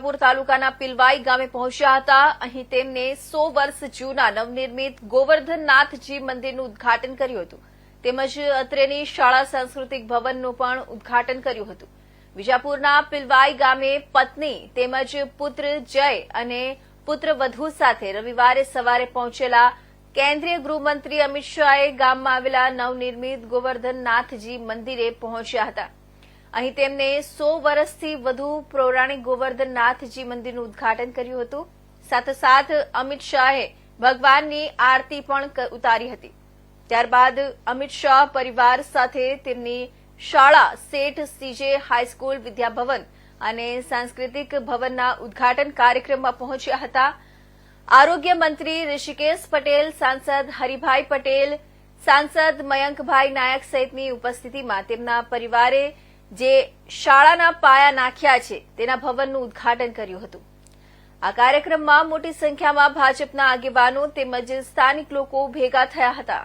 વિજાપુર તાલુકાના પિલવાઈ ગામે પહોંચ્યા હતા. અહીં તેમને સો વર્ષ જૂના નવનિર્મિત ગોવર્ધનનાથજી મંદિરનું ઉદઘાટન કર્યું હતું. તેમજ અત્રેની શાળા સાંસ્કૃતિક ભવનનું પણ ઉદઘાટન કર્યું હતું. વિજાપુરના પિલવાઈ ગામે પત્ની તેમજ પુત્ર જય અને પુત્ર વધુ સાથે રવિવારે સવારે પહોંચેલા કેન્દ્રીય ગૃહમંત્રી અમિત શાહે ગામમાં આવેલા નવનિર્મિત ગોવર્ધનનાથજી મંદિરે પહોંચ્યા હતા. અહીં તેમને સો વર્ષથી વધુ પૌરાણિક ગોવર્ધનનાથજી મંદિરનું ઉદ્ઘાટન કર્યું હતું. સાથોસાથ અમિત શાહે ભગવાનની આરતી પણ ઉતારી હતી. ત્યારબાદ અમિત શાહ પરિવાર સાથે તેમની શાળા શેઠ સીજે હાઈસ્કૂલ વિદ્યાભવન અને સાંસ્કૃતિક ભવનના ઉદ્ઘાટન કાર્યક્રમમાં પહોંચ્યા હતા. આરોગ્ય મંત્રી ઋષિકેશ પટેલ, સાંસદ હરિભાઈ પટેલ, સાંસદ મયંકભાઈ નાયક સહિતની ઉપસ્થિતિમાં તેમના પરિવારે જે શાળાના પાયા નાખ્યા છે, તેના ભવનનું ઉદ્ઘાટન કર્યું હતું. આ કાર્યક્રમમાં મોટી સંખ્યામાં ભાજપના આગેવાનો તેમજ સ્થાનિક લોકો ભેગા થયા હતા.